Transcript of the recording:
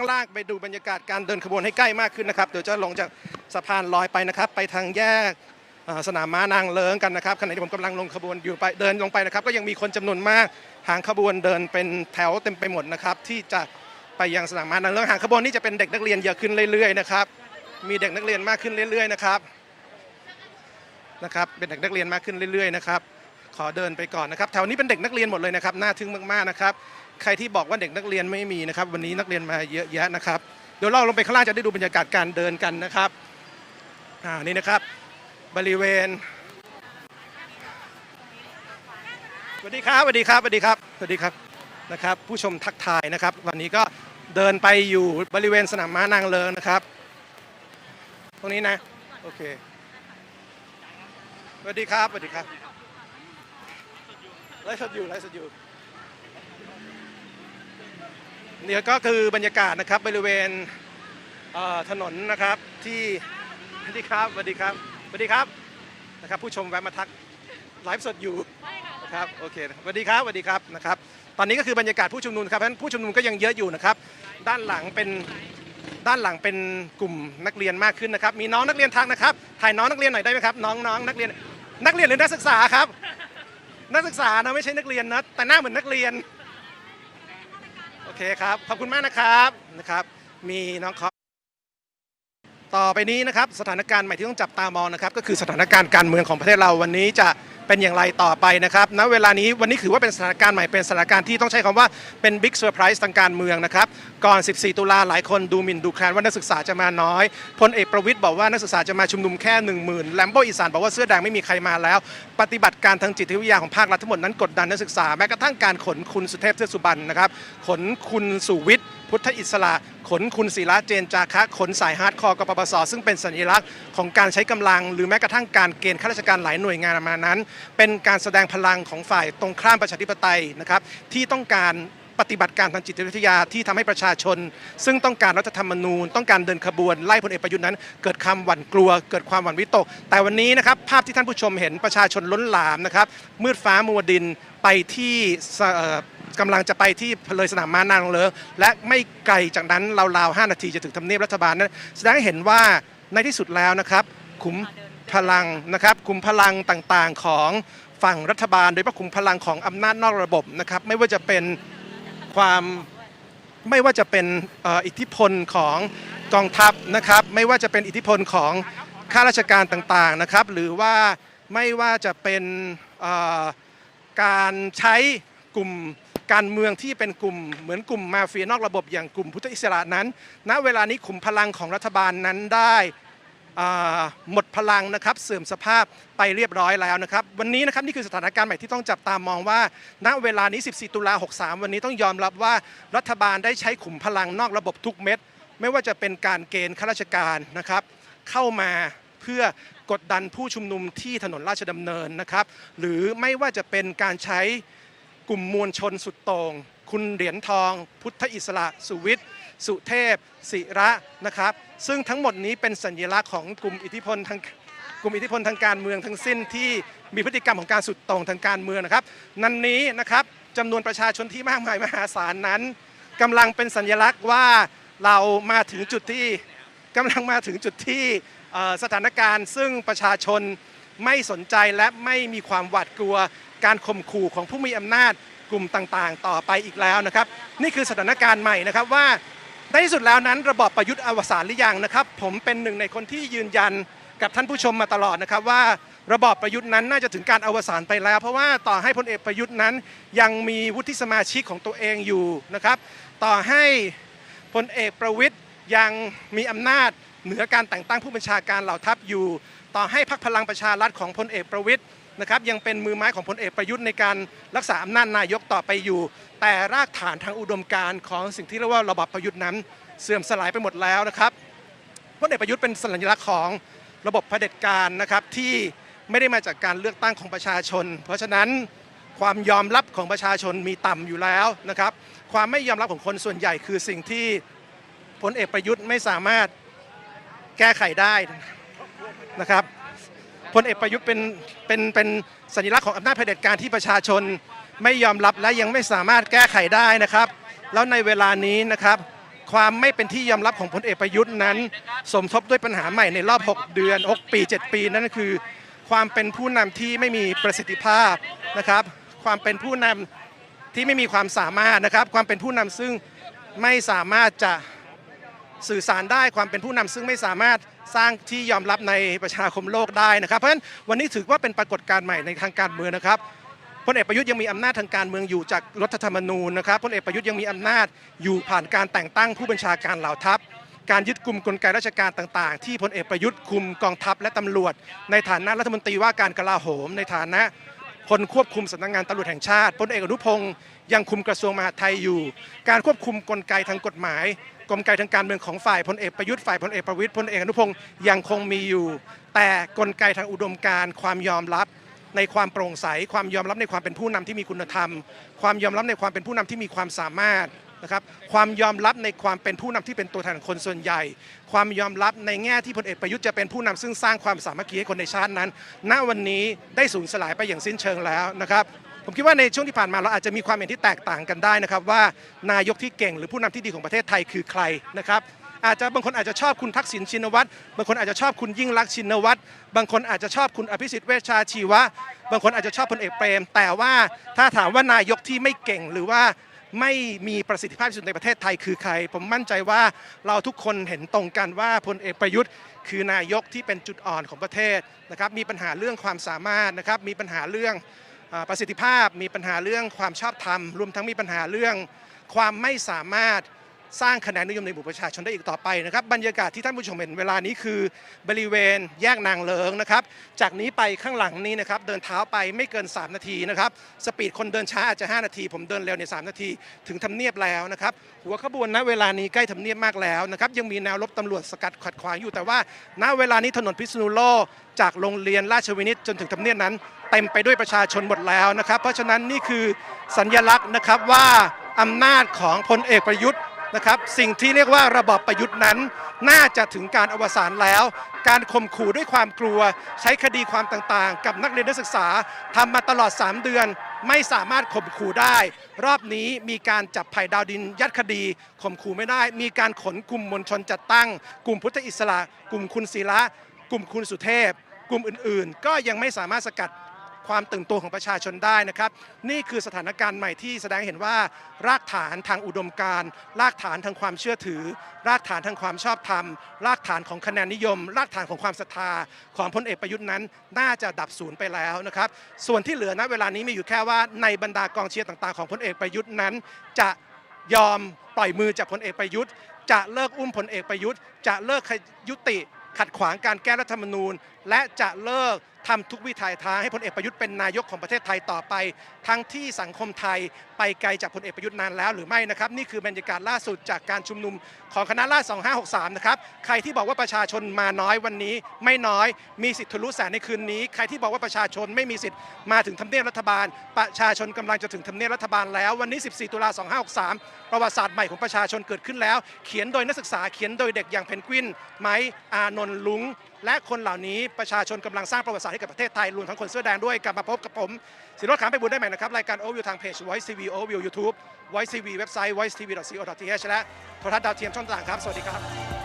างล่างไปดูบรรยากาศการเดินขบวนให้ใกล้มากขึ้นนะครับเดี๋ยวจะลงจากสะพานลอยไปนะครับ ไปทางแยกสนามม้านางเลิงกันนะครับขณะที่ผมกำลังลงขบวนอยู่ไปเดินลงไปนะครับ ก็ยังมีคนจำนวนมากหางขบวนเดินเป็นแถวเต็มไปหมดนะครับ ที่จะไปยังสนามม้านางเลิงหางขบวนนี้จะเป็นเด็กนักเรียนเยอะขึ้นเรื่อยๆนะครับมีเด็กนักเรียนมากขึ้นเรื่อย ๆนะครับนะครับ เป็นเด็กนักเรียนมากขึ้นเรื่อยๆนะครับขอเดินไปก่อนนะครับแถวนี้เป็นเด็กนักเรียนหมดเลยนะครับน่าทึ่งมากๆนะครับ ใครที่บอกว่าเด็กนักเรียนไม่มีนะครับ วันนี้นักเรียนมาเยอะแยะนะครับเดี๋ยวเราลงไปข้างล่างจะได้ดูบรรยากาศการเดินกันนะครับอ่านี่นะครับบริเวณสวัสดีครับสวัสดีครับสวัสดีครับสวัสดีครับนะครับ ผู้ชมทักทายนะครับ วันนี้ก็เดินไปอยู่บริเวณสนามม้านางเลิงนะครับ ตรงนี้นะโอเคสวัสดีครับสวัสดีครับไลฟ์สดอยู่ไลฟ์สดอยู่ เนี่ยก็คือบรรยากาศนะครับบริเวณเถนนนะครับที่สวัสดีครับสวัสดีครับสวัสดีครับนะครับ ผู้ชมแวะมาทักไลฟ์สดอยู่นะครับโอเคสวัสดีครับสวัสดีครับนะครับ ตอนนี้ก็คือบรรยากาศผู้ชุมนุมครับเพราะฉะนั้นผู้ชุมนุมก็ยังเยอะอยู่นะครับ ด้านหลังเป็นด้านหลังเป็นกลุ่มนักเรียนมากขึ้นนะครับ มีน้องนักเรียนทักนะครับ ถ่ายน้องนักเรียนหน่อยได้ไหมครับ น้องน้องนักเรียน นักเรียนหรือนักศึกษาครับ นักศึกษานะไม่ใช่นักเรียนนะแต่หน้าเหมือนนักเรียน เคครับ ขอบคุณมากนะครับนะครับ มีน้องคอต่อไปนี้นะครับสถานการณ์ใหม่ที่ต้องจับตามองนะครับ ก็คือสถานการณ์การเมืองของประเทศเราวันนี้จะ เป็นอย่างไรต่อไปนะครับณเวลานี้วันนี้ถือว่าเป็นสถานการณ์ใหม่เป็นสถานการณ์ที่ต้องใช้คำว่าเป็นบิ๊กเซอร์ไพรส์ทางการเมืองนะครับก่อน 14 ตุลาหลายคนดูหมิ่นดูแคลนว่านักศึกษาจะมาน้อยพลเอกประวิตยบอกว่านักศึกษาจะมาชุมนุมแค่ 1 0,000แลมโบอีสานบอกว่าเสื้อแดงไม่มีใครมาแล้ว ปฏิบัติการทางจิตวิทยาของภาครัฐทั้งหมดนั้นกดดันนักศึกษาแม้กระทั่งการขนคุณสุเทพเทือกสุบรรณนะครับขนคุณสุวิทย์พุทธอิสระขนคุณศิระเจนจาคะขนสายฮาร์ดคอร์กปปสซึ่งเป็นสัญลักษณ์ของการใช้กำลัง หรือแม้กระทั่งการเกณฑ์ข้าราชการหลายหน่วยงานมานั้น เป็นการแสดงพลังของฝ่ายตรงข้ามประชาธิปไตยนะครับที่ต้องการปฏิบัติการทางจิตวิทยาที่ทำให้ประชาชน ซึ่งต้องการรัฐธรรมนูญ ต้องการเดินขบวนไล่พลเอกประยุทธ์นั้น เกิดความหวั่นกลัว เกิดความหวั่นวิตก แต่วันนี้นะครับภาพที่ท่านผู้ชมเห็นประชาชนล้นหลามนะครับมืดฟ้ามัวดินไปที่ กำลังจะไปที่เลยสนามม้านางเลิงและไม่ไกลจากนั้นราวๆ5นาทีจะถึงทำเนียบรัฐบาลนั้นแสดงให้เห็นว่าในที่สุดแล้วนะครับขุมพลังนะครับขุมพลังต่างๆของฝั่งรัฐบาล โดยเฉพาะขุมพลังของอำนาจนอกระบบนะครับไม่ว่าจะเป็นความไม่ว่าจะเป็นอิทธิพลของกองทัพนะครับไม่ว่าจะเป็นอิทธิพลของข้าราชการต่างๆนะครับหรือว่าไม่ว่าจะเป็นการใช้กลุ่ม การเมืองที่เป็นกลุ่มเหมือนกลุ่มมาเฟียนอกระบบอย่างกลุ่มพุทธอิสระนั้น ณ เวลานี้ขุมพลังของรัฐบาลนั้นได้หมดพลังนะครับเสื่อมสภาพไปเรียบร้อยแล้วนะครับ วันนี้นะครับนี่คือสถานการณ์ใหม่ที่ต้องจับตามองว่า ณเวลานี้ 14 ตุลา 63 วันนี้ต้องยอมรับว่ารัฐบาลได้ใช้ขุมพลังนอกระบบทุกเม็ด ไม่ว่าจะเป็นการเกณฑ์ข้าราชการนะครับเข้ามาเพื่อกดดันผู้ชุมนุมที่ถนนราชดำเนินนะครับ หรือไม่ว่าจะเป็นการใช้ กลุ่มมวลชนสุดโต่งคุณเหรียญทอง พุทธอิสระ สุวิทย์ สุเทพ ศิระนะครับ ซึ่งทั้งหมดนี้เป็นสัญลักษณ์ของกลุ่มอิทธิพลทางกลุ่มอิทธิพลทางการเมืองทั้งสิ้นที่มีพฤติกรรมของการสุดโต่งทางการเมืองนะครับ นั้นนี้นะครับจำนวนประชาชนที่มากมายมหาศาลนั้นกำลังเป็นสัญลักษณ์ว่าเรามาถึงจุดที่กำลังมาถึงจุดที่สถานการณ์ ซึ่งประชาชนไม่สนใจและไม่มีความหวาดกลัว การข่มขู่ของผู้มีอำนาจกลุ่มต่างๆ ต่อไปอีกแล้วนะครับ นี่คือสถานการณ์ใหม่นะครับว่าในที่สุดแล้วนั้นระบอบประยุทธ์อวสานหรือยังนะครับ ผมเป็นหนึ่งในคนที่ยืนยันกับท่านผู้ชมมาตลอดนะครับว่าระบอบประยุทธ์นั้นน่าจะถึงการอวสานไปแล้ว เพราะว่าต่อให้พลเอกประยุทธ์นั้น ยังมีวุฒิสมาชิกของตัวเองอยู่นะครับ ต่อให้พลเอกประวิทย์ยังมีอำนาจเหนือการแต่งตั้งผู้บัญชาการเหล่าทัพอยู่ ต่อให้พรรคพลังประชารัฐของพลเอกประวิทย์ นะครับยังเป็นมือไม้ของพลเอกประยุทธ์ในการรักษาอำนาจนายกต่อไปอยู่ แต่รากฐานทางอุดมการณ์ของสิ่งที่เรียกว่าระบอบประยุทธ์นั้น เสื่อมสลายไปหมดแล้วนะครับพลเอกประยุทธ์เป็นสัญลักษณ์ของระบบเผด็จการนะครับที่ไม่ได้มาจากการเลือกตั้งของประชาชน เพราะฉะนั้นความยอมรับของประชาชนมีต่ำอยู่แล้วนะครับความไม่ยอมรับของคนส่วนใหญ่คือสิ่งที่พลเอกประยุทธ์ไม่สามารถแก้ไขได้นะครับ พลเอกประยุทธ์เป็นเป็นเป็นสัญลักษณ์ของอำนาจเผด็จการที่ประชาชนไม่ยอมรับและยังไม่สามารถแก้ไขได้นะครับ แล้วในเวลานี้นะครับ ความไม่เป็นที่ยอมรับของพลเอกประยุทธ์นั้น สมทบด้วยปัญหาใหม่ในรอบ 6 เดือน 6 ปี 7 ปีนั่นคือ ความเป็นผู้นำที่ไม่มีประสิทธิภาพนะครับ ความเป็นผู้นำที่ไม่มีความสามารถนะครับ ความเป็นผู้นำซึ่งไม่สามารถจะสื่อสารได้ความเป็นผู้นำซึ่งไม่สามารถ สร้างที่ยอมรับในประชาคมโลกได้นะครับ เพราะฉะนั้นวันนี้ถือว่าเป็นปรากฏการณ์ใหม่ในทางการเมืองนะครับพลเอกประยุทธ์ยังมีอำนาจทางการเมืองอยู่จากรัฐธรรมนูญนะครับพลเอกประยุทธ์ยังมีอำนาจอยู่ผ่านการแต่งตั้งผู้บัญชาการเหล่าทัพ การยึดกลุ่มกลไกราชการต่างๆ ที่พลเอกประยุทธ์คุมกองทัพและตำรวจ ในฐานะรัฐมนตรีว่าการกลาโหม ในฐานะ คนควบคุมสำนักงานตำรวจแห่งชาติพลเอกอนุพงศ์ยังคุมกระทรวงมหาดไทยอยู่ การควบคุมกลไกทางกฎหมาย กลไกทางการเมืองของฝ่ายพลเอกประยุทธ์ฝ่ายพลเอกประวิตยพลเอกอนุพงศ์ยังคงมีอยู่ แต่กลไกทางอุดมการณ์ความยอมรับในความโปร่งใส ความยอมรับในความเป็นผู้นำที่มีคุณธรรม ความยอมรับในความเป็นผู้นำที่มีความสามารถ นะครับความยอมรับในความเป็นผู้นำที่เป็นตัวแทนของคนส่วนใหญ่ ความยอมรับในแง่ที่พลเอกประยุทธ์จะเป็นผู้นำซึ่งสร้างความสามัคคีให้คนในชาตินั้น ณวันนี้ได้สูญสลายไปอย่างสิ้นเชิงแล้วนะครับผมคิดว่าในช่วงที่ผ่านมาเราอาจจะมีความเห็นที่แตกต่างกันได้นะครับว่านายกที่เก่งหรือผู้นำที่ดีของประเทศไทยคือใครนะครับอาจจะบางคนอาจจะชอบคุณทักษิณชินวัตรบางคนอาจจะชอบคุณยิ่งรักชินวัตรบางคนอาจจะชอบคุณอภิสิทธิ์เวชชาชีวะ บางคนอาจจะชอบพลเอกเปรม แต่ว่าถ้าถามว่านายกที่ไม่เก่งหรือว่า ไม่มีประสิทธิภาพที่สุดในประเทศไทยคือใคร ผมมั่นใจว่าเราทุกคนเห็นตรงกันว่าพลเอกประยุทธ์ คือนายกที่เป็นจุดอ่อนของประเทศนะครับมีปัญหาเรื่องความสามารถนะครับมีปัญหาเรื่องประสิทธิภาพ มีปัญหาเรื่องความชอบธรรม รวมทั้งมีปัญหาเรื่องความไม่สามารถ สร้างคะแนนนิยมในหมู่ประชาชนได้อีกต่อไปนะครับบรรยากาศที่ท่านผู้ชมเห็นเวลานี้คือบริเวณแยกนางเลิงนะครับ จากนี้ไปข้างหลังนี้นะครับเดินเท้าไปไม่เกิน 3 นาทีนะครับสปีดคนเดินช้าอาจจะ 5 นาที ผมเดินเร็วใน 3 นาที ถึงทำเนียบแล้วนะครับหัวขบวนณเวลานี้ใกล้ทำเนียบมากแล้วนะครับยังมีแนวรบตำรวจสกัดขัดขวางอยู่แต่ว่า ณเวลานี้ถนนพิษณุโลกจากโรงเรียนราชวินิตจนถึงทำเนียบนั้น เต็มไปด้วยประชาชนหมดแล้วนะครับ เพราะฉะนั้นนี่คือสัญญลักษณ์นะครับว่าอำนาจของพลเอกประยุทธ์ นะครับสิ่งที่เรียกว่าระบอบประยุทธ์นั้น น่าจะถึงการอวสานแล้ว การข่มขู่ด้วยความกลัว ใช้คดีความต่างๆ กับนักเรียนนักศึกษาทำมาตลอด 3 เดือน ไม่สามารถข่มขู่ได้ รอบนี้มีการจับไผ่ดาวดินยัดคดีข่มขู่ไม่ได้ มีการขนกลุ่มมวลชนจัดตั้ง กลุ่มพุทธอิสระ กลุ่มคุณศิระกลุ่มคุณสุเทพ กลุ่มอื่นๆ ก็ยังไม่สามารถสกัด ความตื่นตัวของประชาชนได้นะครับ นี่คือสถานการณ์ใหม่ที่แสดงเห็นว่า รากฐานทางอุดมการณ์รากฐานทางความเชื่อถือ รากฐานทางความชอบธรรม รากฐานของคะแนนนิยม รากฐานของความศรัทธาของพลเอกประยุทธ์นั้น น่าจะดับสูญไปแล้วนะครับ ส่วนที่เหลือณเวลานี้มีอยู่แค่ว่าในบรรดากองเชียร์ต่างๆของพลเอกประยุทธ์นั้น จะยอมปล่อยมือจากพลเอกประยุทธ์ จะเลิกอุ้มพลเอกประยุทธ์ จะเลิกยุติขัดขวางการแก้รัฐธรรมนูญและจะเลิกทำทุกวิถีทางให้พลเอกประยุทธ์เป็นนายกของประเทศไทยต่อไป ทั้งที่สังคมไทยไปไกลจากพลเอกประยุทธ์นานแล้วหรือไม่นะครับ นี่คือบรรยากาศล่าสุดจากการชุมนุมของคณะราษฎร2563 นะครับ ใครที่บอกว่าประชาชนมาน้อยวันนี้ ไม่น้อยมีสิทธิ์ทะลุแสนในคืนนี้ ใครที่บอกว่าประชาชนไม่มีสิทธิ์มาถึงทำเนียบรัฐบาล ประชาชนกำลังจะถึงทำเนียบรัฐบาลแล้ว วันนี้ 14 ตุลา2563 ประวัติศาสตร์ใหม่ของประชาชนเกิดขึ้นแล้ว เขียนโดยนักศึกษาเขียนโดยเด็กอย่างเพนกวิน ไม้อานนท์ลุง และคนเหล่านี้ประชาชนกำลังสร้างประวัติศาสตร์ให้กับประเทศไทยรวมทั้งคนเสื้อแดงด้วยกลับมาพบกับผมสิโรจน์ขามไปบุญได้ใหม่นะครับ รายการโอวิวทางเพจ Voice TV โอวิว YouTube Voice TV เว็บไซต์ voice tv co th และโทรทัศน์ดาวเทียมช่องต่างๆครับ สวัสดีครับ